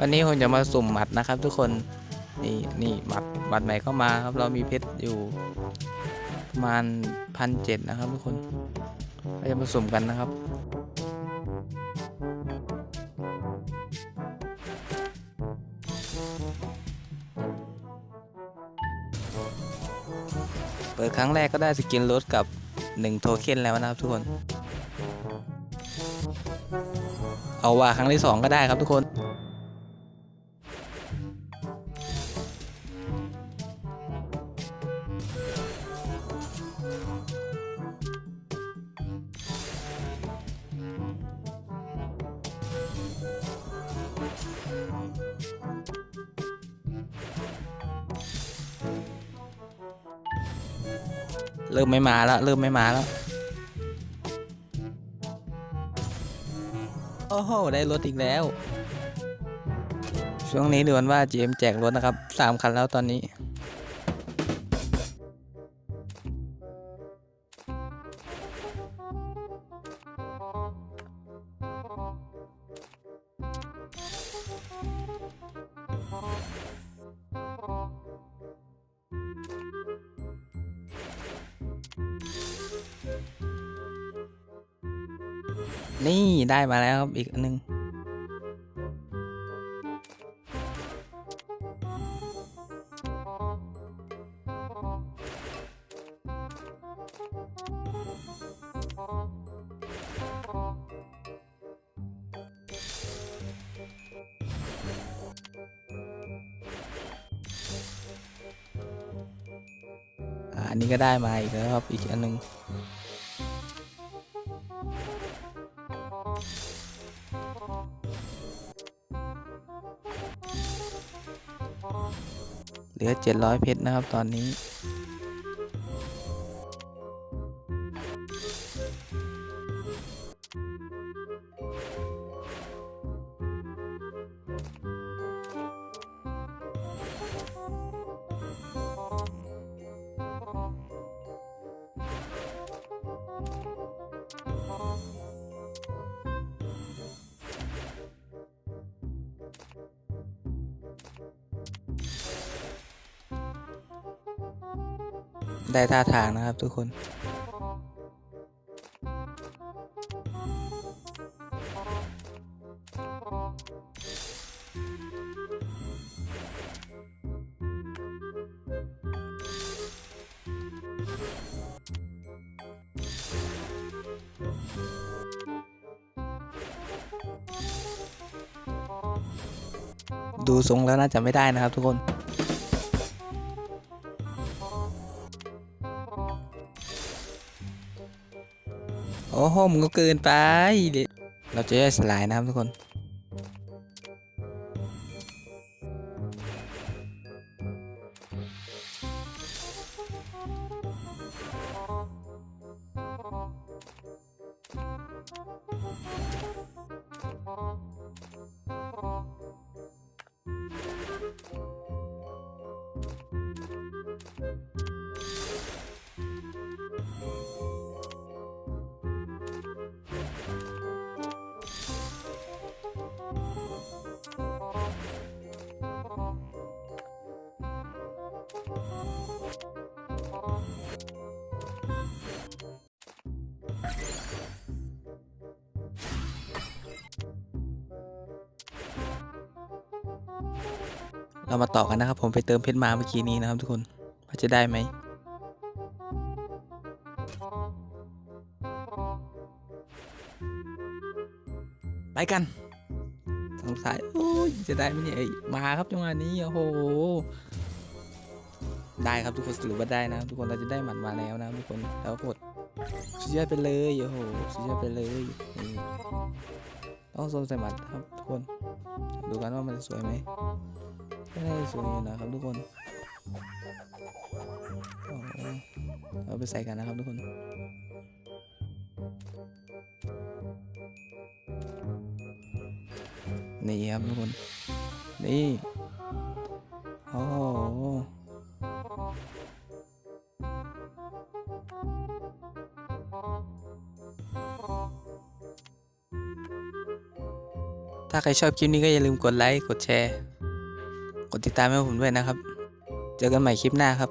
วันนี้ผมจะมาสุ่มหมัดนะครับ ทุกคนนี่นี่หมัดหมัดใหม่เข้ามาครับ เรามีเพชรอยู่ประมาณพันเจ็ดนะครับ ทุกคนเราจะมาสุ่มกันนะครับ เปิดครั้งแรกก็ได้สกินรถกับ1โทเค็นแล้วนะครับทุกคน เอาว่าครั้งที่2ก็ได้ครับทุกคน เริ่มไม่มาแล้วเริ่มไม่มาแล้วโอ้โหได้รถอีกแล้ว ช่วงนี้ดูเดือนว่าเจมแจกรถนะครับสามคันแล้วตอนนี้ นี่ได้มาแล้วครับ อีกอันหนึงอ่าอันนี้ก็ได้มาอีกแล้วครับ อีกอันหนึง เหลือ 700 เพชรนะครับตอนนี้ ได้ท่าทางนะครับทุกคนดูทรงแล้วน่าจะไม่ได้นะครับทุกคน โอ้โหมันก็เกินไปเราจะย่อยสลายนะครับทุกคน เรามาต่อกันนะครับ ผมไปเติมเพชรมาเมื่อกี้นี้นะครับทุกคนว่าจะได้ไหมไปกันสงสัยโอ้ยจะได้ไหมเนี่ยเอ้มาครับจังหวะนี้โอ้โห ได้ครับทุกคนสรุปว่าได้นะ ทุกคนเราจะได้หมันมาแล้วนะทุกคนแล้วกดสุดยอดไปเลยโอ้โหสุดยอดไปเลยต้องสวมใส่หมัดครับทุกคน ดูกันว่ามันจะสวยไหมไม่ได้สวยอยู่นะครับทุกคนเอาไปใส่กันนะครับทุกคนนี่ครับทุกคน นี่โอ้โห ถ้าใครชอบคลิปนี้ก็อย่าลืมกดไลค์ กดแชร์ กดติดตามให้ผมด้วยนะครับ เจอกันใหม่คลิปหน้าครับ